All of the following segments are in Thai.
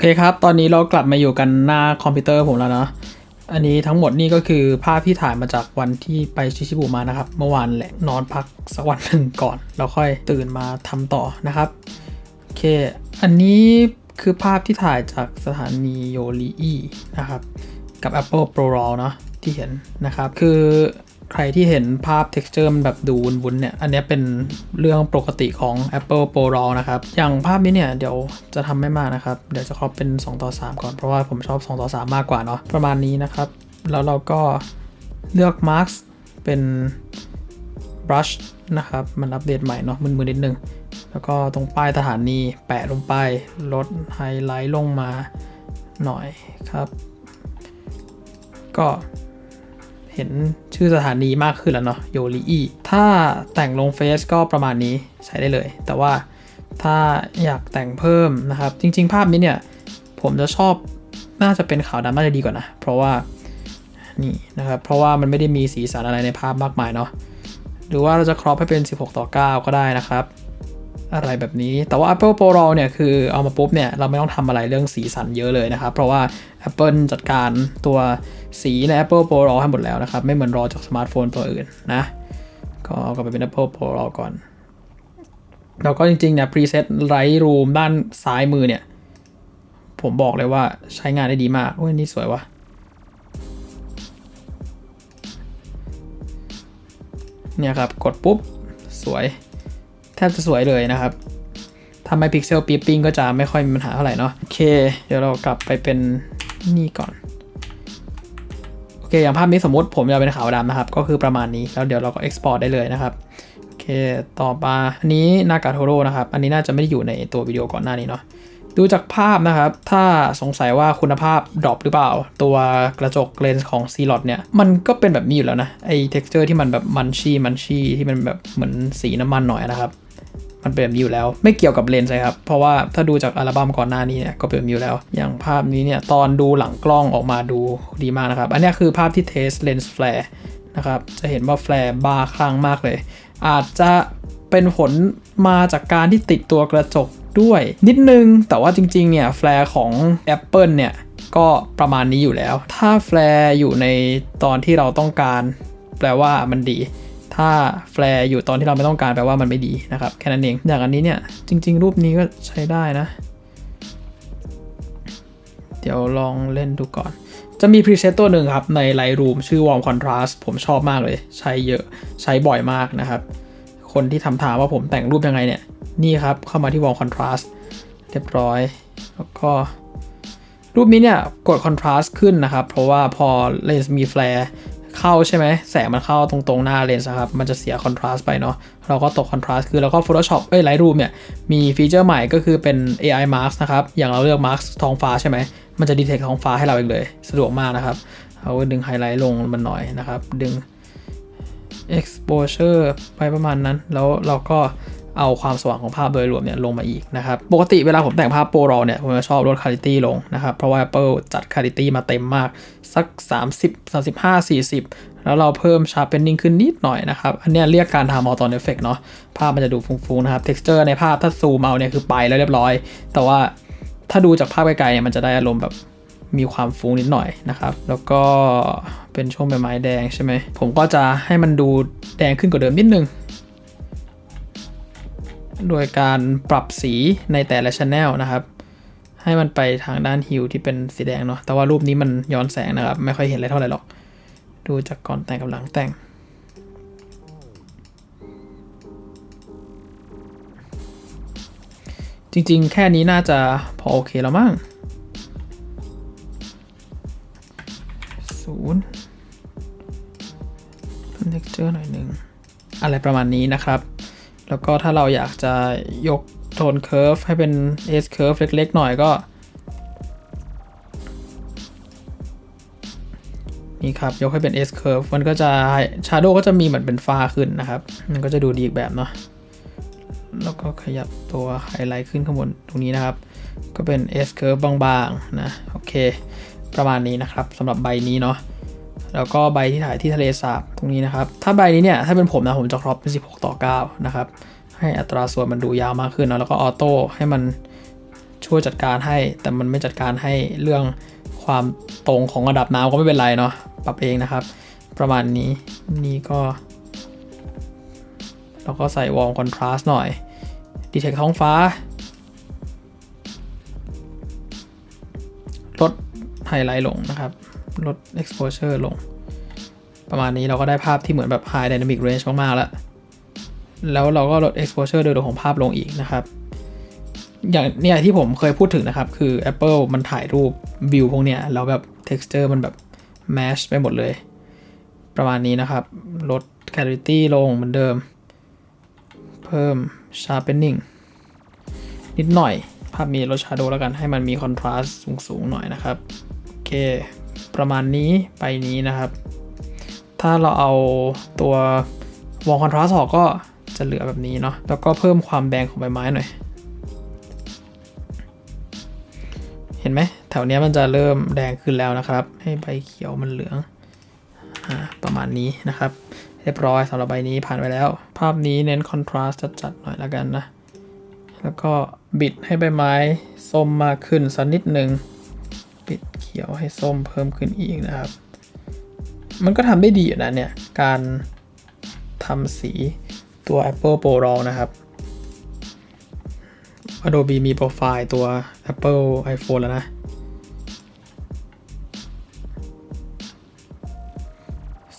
อเคครับ ตอนนี้เรากลับมาอยู่กันหน้าคอมพิวเตอร์ผมแล้วเนาะอันนี้ทั้งหมดนี่ก็คือภาพที่ถ่ายมาจากวันที่ไปชิชิบุมานะครับ เมื่อวานแหละนอนพักสักวันหนึ่งก่อน แล้วค่อยตื่นมาทำต่อนะครับ โอเค อันนี้คือภาพที่ถ่ายจากสถานีโยลีอีนะครับ กับ Apple Pro Raw เนาะที่เห็นนะครับ คือ ใครที่เห็นภาพ texture มันแบบดูวุ้นๆเนี่ย อันนี้เป็นเรื่องปกติของ Apple Pro Raw นะครับ อย่างภาพนี้เนี่ย เดี๋ยวจะทำไม่มากนะครับ เดี๋ยวจะครอปเป็น 2 ต่อ 3 ก่อน เพราะว่าผมชอบ 2 ต่อ 3 มากกว่าเนาะ ประมาณนี้นะครับ แล้วเราก็เลือก Marks เป็น brush นะครับ มันอัปเดตใหม่เนาะ มือๆนิดนึง แล้วก็ตรงป้ายสถานีแปะลงไป ลดไฮไลท์ลงมาหน่อยครับ ก็ เห็นชื่อสถานีมากขึ้นแล้วเนาะโยลีอีถ้าแต่งลงเฟซก็ประมาณนี้ใช้ได้เลย แต่ว่าถ้าอยากแต่งเพิ่มนะครับ จริง ๆ ภาพนี้เนี่ย ผมจะชอบน่าจะเป็นขาวดำน่าจะดีกว่านะ เพราะว่านี่นะครับ เพราะว่ามันไม่ได้มีสีสันอะไรในภาพมากมายเนาะหรือว่าเราจะครอปให้เป็น 16 ต่อ 9 ก็ได้นะครับ อะไรแบบนี้ แต่ว่า Apple Pro Raw เนี่ยคือเอามาปุ๊บเนี่ยเราไม่ต้องทำอะไรเรื่องสีสันเยอะเลยนะครับ เพราะว่า Apple จัดการตัวสีใน Apple Pro Raw ให้หมดแล้วนะครับ ไม่เหมือนรอจากสมาร์ทโฟนตัวอื่นนะ ก็เอากลับไปเป็น Apple Pro Raw ก่อน แล้วก็จริงๆเนี่ย preset Light Room ด้านซ้ายมือเนี่ย ผมบอกเลยว่าใช้งานได้ดีมากโอ้ยนี่สวยวะเนี่ยครับ กดปุ๊บ สวย แทบจะสวยเลยนะครับทำไมพิกเซลปีปิ้งก็จะไม่ค่อยมีปัญหาเท่าไหร่เนาะโอเค เดี๋ยวเรากลับไปเป็นนี่ก่อนโอเคอย่างภาพนี้สมมติผมจะเป็นขาวดำนะครับ ก็คือประมาณนี้แล้วเดี๋ยวเราก็ export ได้เลยนะครับโอเคต่อมาอันนี้นากาโทโร่นะครับ อันนี้น่าจะไม่ได้อยู่ในตัววิดีโอก่อนหน้านี้เนาะดูจากภาพนะครับ ถ้าสงสัยว่าคุณภาพดรอปหรือเปล่า ตัวกระจกเลนส์ของ c l o t เนี่ย มันก็เป็นแบบนี้อยู่แล้วนะ ไอ้ texture ที่มันแบบมันชี่มันชี่ที่มันแบบเหมือนสีน้ำมันหน่อยนะครับ มันเป็นแบบนี้อยู่แล้ว ไม่เกี่ยวกับเลนส์เลยครับ เพราะว่าถ้าดูจากอัลบั้มก่อนหน้านี้เนี่ยก็เป็นแบบนี้อยู่แล้ว อย่างภาพนี้เนี่ยตอนดูหลังกล้องออกมาดูดีมากนะครับ อันนี้คือภาพที่เทสเลนส์แฟร์นะครับจะเห็นว่าแฟร์บาร์คลั่งมากเลย อาจจะเป็นผลมาจากการที่ติดตัวกระจกด้วยนิดนึง แต่ว่าจริงๆ เนี่ยแฟร์ของ Apple เนี่ยก็ประมาณนี้อยู่แล้ว ถ้าแฟร์อยู่ในตอนที่เราต้องการ แปลว่ามันดี ถ้าแฟร์อยู่ตอนที่เราไม่ต้องการแปลว่ามันไม่ดีนะครับ แค่นั้นเอง อย่างอันนี้เนี่ย จริง ๆ รูปนี้ก็ใช้ได้นะ เดี๋ยวลองเล่นดูก่อน จะมีพรีเซตตัวหนึ่งครับ ใน Lightroom ชื่อ Warm Contrast ผมชอบมากเลย ใช้เยอะใช้บ่อยมากนะครับ คนที่ทำถามว่าผมแต่งรูปยังไงเนี่ย นี่ครับเข้ามาที่ Warm Contrast เรียบร้อย แล้วก็รูปนี้เนี่ยกด Contrast ขึ้นนะครับ เพราะว่าพอเลนส์มีแฟร์ เข้าใช่ไหมแสงมันเข้าตรงตรงหน้าเลนส์ครับมันจะเสีย Contrast ไปเนาะเราก็ตก Contrast คือแล้วก็ Photoshop เอ้ย Lightroom เนี่ยมีฟีเจอร์ใหม่ก็คือเป็น AI Mask นะครับ อย่างเราเลือก Mask ท้องฟ้าใช่ไหมมันจะ detect ท้องฟ้าให้เราเองเลย สะดวกมากนะครับ เอาดึงไฮไลท์ลงมันหน่อยนะครับ ดึง exposure ไปประมาณนั้น แล้วเราก็ เอาความสว่างของภาพโดยรวมเนี่ยลงมาอีกนะครับ ปกติเวลาผมแต่งภาพโปรรอเนี่ยผมจะชอบลด quality ลงนะครับ เพราะว่า Apple จัด quality มาเต็มมาก สัก 30 35 40 แล้วเราเพิ่ม sharpening ขึ้นนิดหน่อยนะครับ อันนี้เรียกการทำ auto effect เนาะภาพมันจะดูฟุ้งๆนะครับ texture ในภาพถ้าซูมเอาเนี่ยคือไปแล้วเรียบร้อย แต่ว่าถ้าดูจากภาพไกลๆเนี่ยมันจะได้อารมณ์แบบมีความฟุ้งนิดหน่อยนะครับ แล้วก็เป็นช่วงใบไม้แดงใช่ไหม ผมก็จะให้มันดูแดงขึ้นกว่าเดิมนิดนึง โดยการปรับสีในแต่ละช anel นะครับ ให้มันไปทางด้านฮิวที่เป็นสีแดงเนาะแต่ว่ารูปนี้มันย้อนแสงนะครับ ไม่ค่อยเห็นอะไรเท่าไหร่หรอก ดูจากก่อนแต่งกับหลังแต่งจริงๆ แค่นี้น่าจะพอโอเคแล้วมั้งศูนย์ texture หน่อยหนึ่ง อะไรประมาณนี้นะครับ แล้วก็ถ้าเราอยากจะยกโทนเค r ร์ฟให้เป็น S curve เล็ก ๆ หน่อยก็นี่ครับ ยกให้เป็น S curve มันก็จะ shadow ก็จะมีเหมือนเป็นฟ้าขึ้นนะครับ มันก็จะดูดีอีกแบบเนาะแล้วก็ขยับตัวไฮไลท์ขึ้นข้างบนตรงนี้นะครับ ก็เป็น S curve บางๆ นะ โอเค ประมาณนี้นะครับสำหรับใบนี้เนาะ แล้วก็ใบที่ถ่ายที่ทะเลสาบตรงนี้นะครับ ถ้าใบนี้เนี่ยถ้าเป็นผมนะผมจะครอปเป็น 16 ต่อ 9 นะครับ ให้อัตราส่วนมันดูยาวมากขึ้นเนะแล้วก็ออโต้ให้มันช่วยจัดการให้ แต่มันไม่จัดการให้เรื่องความตรงของระดับน้ำก็ไม่เป็นไรเนาะปรับเองนะครับ ประมาณนี้นี่ก็เราก็ใส่วอลคอนทราสต์หน่อยดีเทคท้องฟ้าลดไฮไลท์ลงนะครับ ลด exposure ลง ประมาณนี้เราก็ได้ภาพที่เหมือนแบบ high dynamic range มาก ๆ แล้ว แล้วเราก็ลด exposure โดยรวมของภาพลงอีกนะครับ อย่างเนี่ยที่ผมเคยพูดถึงนะครับ คือ Apple มันถ่ายรูปวิวพวกเนี้ยแล้วแบบ texture มันแบบ mash ไปหมดเลย ประมาณนี้นะครับ ลด clarity ลงเหมือนเดิม เพิ่ม sharpening นิดหน่อย ภาพมีลด shadow แล้วกันให้มันมี contrast สูง ๆ หน่อยนะครับ โอเค ประมาณนี้ไปนี้นะครับ ถ้าเราเอาตัววงคอนทราสต์ออกก็จะเหลือแบบนี้เนาะแล้วก็เพิ่มความแดงของใบไม้หน่อย เห็นไหมแถวเนี้ยมันจะเริ่มแดงขึ้นแล้วนะครับ ให้ใบเขียวมันเหลืองอประมาณนี้นะครับ เรียบร้อยสำหรับใบนี้ผ่านไปแล้ว ภาพนี้เน้นคอนทราสต์จัดๆหน่อยแล้วกันนะแล้วก็บิดให้ใบไม้ส้มมากขึ้นสักนิดหนึ่ง บิดเขียวให้ส้มเพิ่มขึ้นอีกนะครับ มันก็ทำได้ดีอยู่นะเนี่ย การทำสีตัว Apple Pro Raw นะครับ Adobe มีโปรไฟล์ตัว Apple iPhone แล้วนะ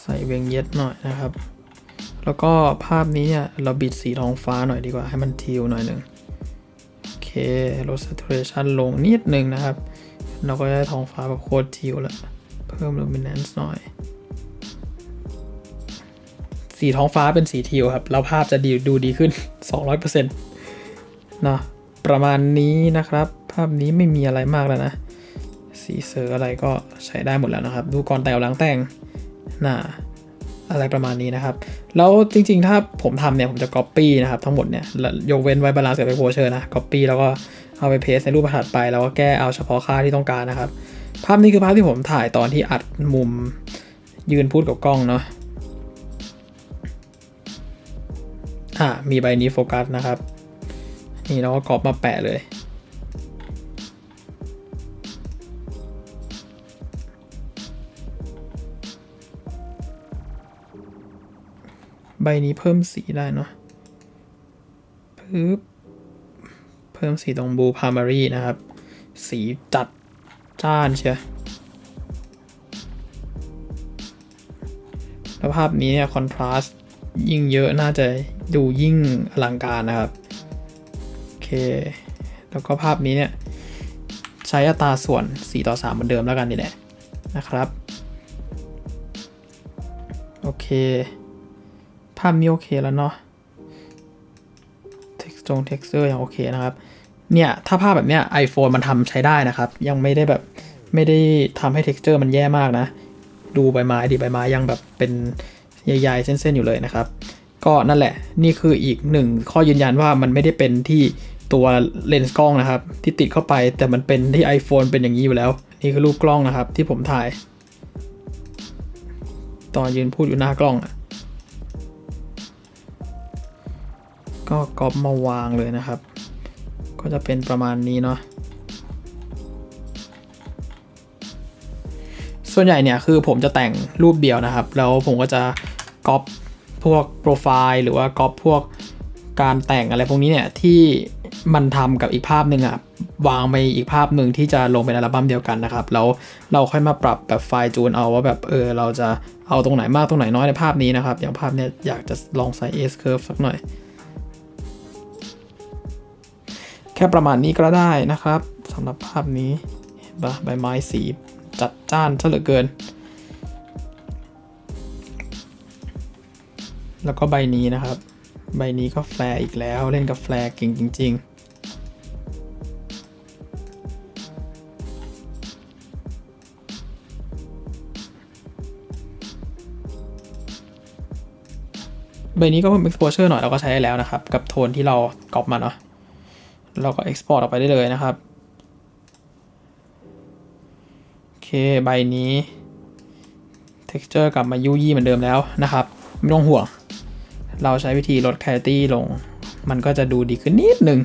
ใส่เวงเย็ดหน่อยนะครับ แล้วก็ภาพนี้เนี่ยเราบิดสีทองฟ้าหน่อยดีกว่าให้มันทิวหน่อยหนึ่งโอเค ลด saturation ลงนิดหนึ่งนะครับ เราก็ได้ท้องฟ้าแบบโคตรทิวแล้วเพิ่ม luminance หน่อย สีท้องฟ้าเป็นสีทิวครับ แล้วภาพจะดีดูดีขึ้น 200%เนะประมาณนี้นะครับ ภาพนี้ไม่มีอะไรมากแล้วนะ สีเซอร์อะไรก็ใช้ได้หมดแล้วนะครับ ดูก่อนแต่งหลังแต่งน่าอะไรประมาณนี้นะครับ แล้วจริงๆ ถ้าผมทำเนี่ย ผมจะ Copy นะครับ ทั้งหมดเนี่ย ยกเว้นไว้บาลานซ์กับไปโพเชอร์นะ Copy แล้วก็ เอาไปเพสในรูปถัดไปแล้วก็แก้เอาเฉพาะค่าที่ต้องการนะครับ ภาพนี้คือภาพที่ผมถ่ายตอนที่อัดมุมยืนพูดกับกล้องเนาะอ่ามีใบนี้โฟกัสนะครับ นี่เราก็กรอบมาแปะเลยใบนี้เพิ่มสีได้เนาะปึ๊บ เพิ่มสีตรงบูพามารีนะครับ สีจัดจ้านเชียแล้วภาพนี้เนี่ยคอนทราสต์ยิ่งเยอะน่าจะดูยิ่งอลังการนะครับ โอเค แล้วก็ภาพนี้เนี่ยใช้อัตราส่วน 4 ต่อ 3 เหมือนเดิมแล้วกันนี่แหละนะครับ โอเค ภาพนี้โอเคแล้วเนาะ texture texture ยังโอเคนะครับ เนี่ยถ้าภาพแบบเนี้ย iPhone มันทำใช้ได้นะครับ ยังไม่ได้แบบไม่ได้ทำให้ texture มันแย่มากนะ ดูใบไม้ดิใบไม้ยังแบบเป็นใหญ่ๆเส้นๆอยู่เลยนะครับ ก็นั่นแหละนี่คืออีกหนึ่งข้อยืนยันว่ามันไม่ได้เป็นที่ตัวเลนส์กล้องนะครับ ที่ติดเข้าไปแต่มันเป็นที่ iPhone เป็นอย่างนี้อยู่แล้ว นี่คือรูปกล้องนะครับที่ผมถ่าย ตอนยืนพูดอยู่หน้ากล้องอะ ก็ก๊อปมาวางเลยนะครับ ก็จะเป็นประมาณนี้เนาะส่วนใหญ่เนี่ยคือผมจะแต่งรูปเดียวนะครับ แล้วผมก็จะก๊อปพวกโปรไฟล์หรือว่าก๊อปพวกการแต่งอะไรพวกนี้เนี่ยที่มันทำกับอีกภาพหนึ่งอะวางไปอีกภาพหนึ่งที่จะลงเป็นอัลบั้มเดียวกันนะครับแล้วเราค่อยมาปรับแบบไฟล์จูนเอาว่าแบบเออเราจะเอาตรงไหนมากตรงไหนน้อยในภาพนี้นะครับ อย่างภาพเนี่ยอยากจะลองใส่ S curve สักหน่อย แค่ประมาณนี้ก็ได้นะครับสำหรับภาพนี้ใบไม้สีจัดจ้านซะเหลือเกิน แล้วก็ใบนี้นะครับ ใบนี้ก็แฟร์อีกแล้วเล่นกับแฟร์เก่งจริง ๆใบนี้ก็เพิ่ม exposure หน่อยเราก็ใช้ได้แล้วนะครับ กับโทนที่เราก๊อปมาเนาะ เราก็ export ออกไปได้เลยนะครับ โอเค ใบนี้ texture กลับมายุยี่เหมือนเดิมแล้วนะครับ ไม่ต้องห่วง เราใช้วิธีลด clarity ลง มันก็จะดูดีขึ้นนิดนึง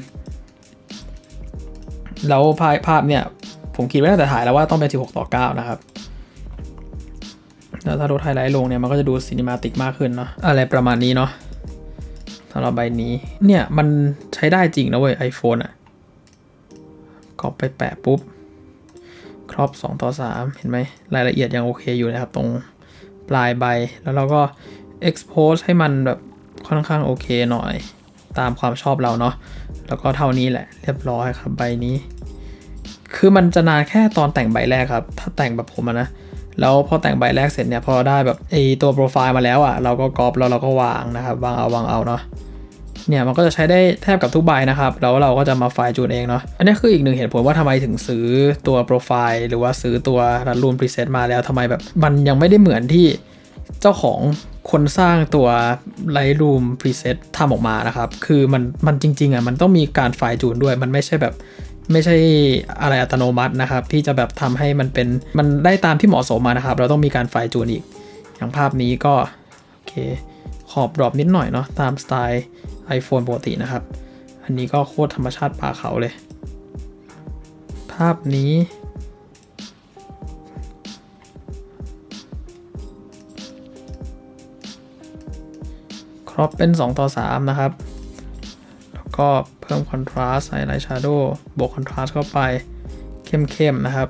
แล้วภาพภาพเนี่ย ผมคิดไว้ตั้งแต่ถ่ายแล้วว่าต้องเป็น 16 ต่อ 9 นะครับแล้วถ้าลดไฮไลท์ลงเนี่ย มันก็จะดูซีนิมาติกมากขึ้นเนาะอะไรประมาณนี้เนาะสำหรับใบนี้เนี่ย มัน ช้ได้จริงนะเว้ย iPhone อะก็ไปแปะปุ๊บ ครอบ 2 ต่อ 3 เห็นไหม รายละเอียดยังโอเคอยู่นะครับ ตรงปลายใบ แล้วเราก็ expose ให้มันแบบค่อนข้างโอเคหน่อย ตามความชอบเราเนาะ แล้วก็เท่านี้แหละ เรียบร้อยครับใบนี้ คือมันจะนานแค่ตอนแต่งใบแรกครับ ถ้าแต่งแบบผมนะ แล้วพอแต่งใบแรกเสร็จเนี่ย พอได้แบบไอตัวโปรไฟล์มาแล้วอะ่ะ เราก็กรอบแล้วเราก็วางนะครับ วางเอาวางเอาเนาะ เนี่ยมันก็จะใช้ได้แทบกับทุกใบนะครับ แล้วเราก็จะมาไฟล์จูนเองเนาะอันนี้คืออีกหนึ่งเหตุผลว่าทำไมถึงซื้อตัวโปรไฟล์หรือว่าซื้อตัวรันรูมพรีเซตมาแล้วทำไมแบบมันยังไม่ได้เหมือนที่เจ้าของคนสร้างตัว Lightroom Preset ทำออกมานะครับ คือมันมันจริงๆอะมันต้องมีการไฟล์จูนด้วย มันไม่ใช่แบบไม่ใช่อะไรอัตโนมัตินะครับ ที่จะแบบทำให้มันเป็นมันได้ตามที่เหมาะสมมานะครับ เราต้องมีการไฟล์จูนอีก อย่างภาพนี้ก็ โอเค ขอบดรอปนิดหน่อยเนาะตามสไตล์ iPhone ปกตินะครับ อันนี้ก็โคตรธรรมชาติป่าเขาเลย ภาพนี้ ครอปเป็น 2 ต่อ 3 นะครับ แล้วก็เพิ่มคอนทราสต์ไฮไลท์ชาร์โดบวกคอนทราสต์เข้าไป เข้มๆนะครับ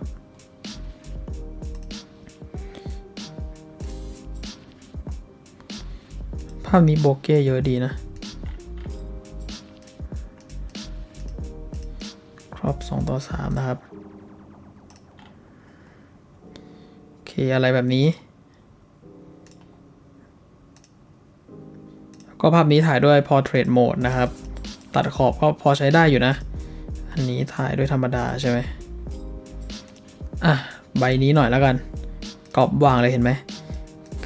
ภาพนี้โบเก้เยอะดีนะ รอป2ต่อ3นะครับ โอเค อะไรแบบนี้ ก็ภาพนี้ถ่ายด้วย Portrait Mode นะครับ ตัดขอบก็พอใช้ได้อยู่นะ อันนี้ถ่ายด้วยธรรมดาใช่ไหมอะ ใบนี้หน่อยแล้วกันกรอบวางเลยเห็นไหม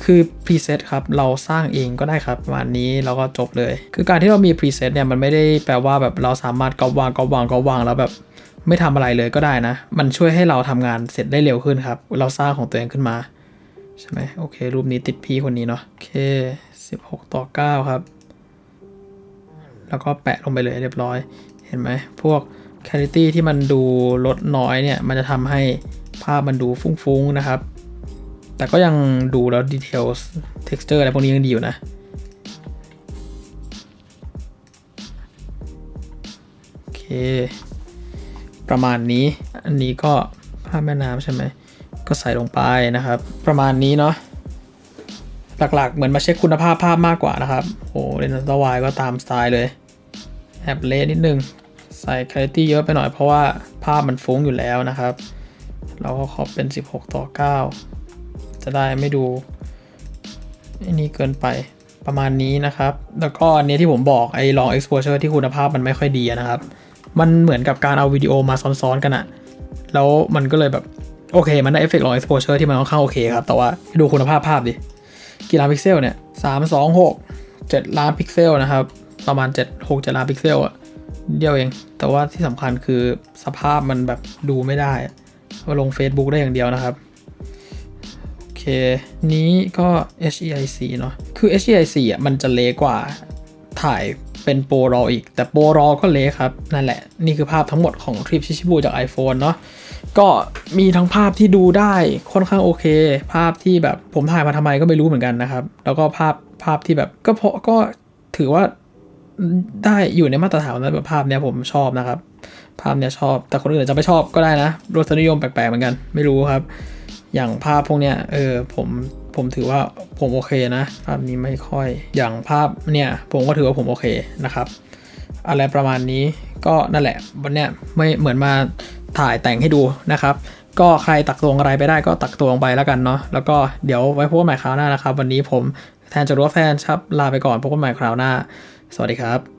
คือพรีเซตครับ เราสร้างเองก็ได้ครับประมาณนี้เราก็จบเลย คือการที่เรามีพรีเซตเนี่ย มันไม่ได้แปลว่าแบบเราสามารถกรอบวางกรอบวางกรอบวางแล้วแบบ ไม่ทำอะไรเลยก็ได้นะ มันช่วยให้เราทำงานเสร็จได้เร็วขึ้นครับ เราสร้างของตัวเองขึ้นมา ใช่ไหมโอเค รูปนี้ติดพี่คนนี้เนาะโอเค 16 ต่อ 9 ครับ แล้วก็แปะลงไปเลยเรียบร้อย เห็นไหม พวก clarity ที่มันดูลดน้อยเนี่ย มันจะทำให้ภาพมันดูฟุ้งๆนะครับ แต่ก็ยังดูแล้ว details texture อะไรพวกนี้ยังดีอยู่นะโอเค ประมาณนี้ อันนี้ก็ภาพแม่น้ำใช่ไหม ก็ใส่ลงไปนะครับ ประมาณนี้เนาะ หลักๆ เหมือนมาเช็คคุณภาพภาพมากกว่านะครับ โอ้เลนส์ตวายก็ตามสไตล์เลย แอบเละนิดนึง ใส่ clarity เยอะไปหน่อยเพราะว่าภาพมันฟุ้งอยู่แล้วนะครับ เราก็ขอเป็น 16 ต่อ 9 จะได้ไม่ดูอันนี้เกินไปประมาณนี้นะครับ แล้วก็อันนี้ที่ผมบอกไอ้ long exposure ที่คุณภาพมันไม่ค่อยดีนะครับ มันเหมือนกับการเอาวิดีโอมาซ้อนๆกันอะแล้วมันก็เลยแบบ โอเค มันได้เอฟเฟกต์ long exposure ที่มันค่อนข้างโอเคครับ แต่ว่าดูคุณภาพภาพดิ กี่ล้านพิกเซลเนี่ยสามสองหกเจ็ดล้านพิกเซลนะครับ ประมาณเจ็ดหกเจ็ดล้านพิกเซลอะเดียวเอง แต่ว่าที่สำคัญคือสภาพมันแบบดูไม่ได้มาลง Facebook ได้อย่างเดียวนะครับ โอเค นี้ก็ HEIC เนาะคือ HEIC อะมันจะเล็กกว่าถ่าย เป็นโปรรออีก แต่โปรรอก็เละครับ นั่นแหละ นี่คือภาพทั้งหมดของทริปชิชิบูจาก iPhone เนาะก็มีทั้งภาพที่ดูได้ค่อนข้างโอเค ภาพที่แบบผมถ่ายมาทำไมก็ไม่รู้เหมือนกันนะครับ แล้วก็ภาพภาพที่แบบก็เพราะก็ถือว่าได้อยู่ในมาตรฐานนะแบบภาพเนี้ยผมชอบนะครับ ภาพเนี้ยชอบ แต่คนอื่นจะไม่ชอบก็ได้นะรสนิยมแปลกๆเหมือนกัน ไม่รู้ครับ อย่างภาพพวกเนี้ยเออผม ผมถือว่าผมโอเคนะ ภาพนี้ไม่ค่อยอย่างภาพเนี่ยผมก็ถือว่าผมโอเคนะครับอะไรประมาณนี้ก็นั่นแหละวันเนี้ยไม่เหมือนมาถ่ายแต่งให้ดูนะครับ ก็ใครตักตวงอะไรไปได้ก็ตักตวงไปแล้วกันเนาะแล้วก็เดี๋ยวไว้พบกันใหม่คราวหน้านะครับ วันนี้ผมแทนจะรู้ว่าแฟนครับลาไปก่อนพบกันใหม่คราวหน้า สวัสดีครับ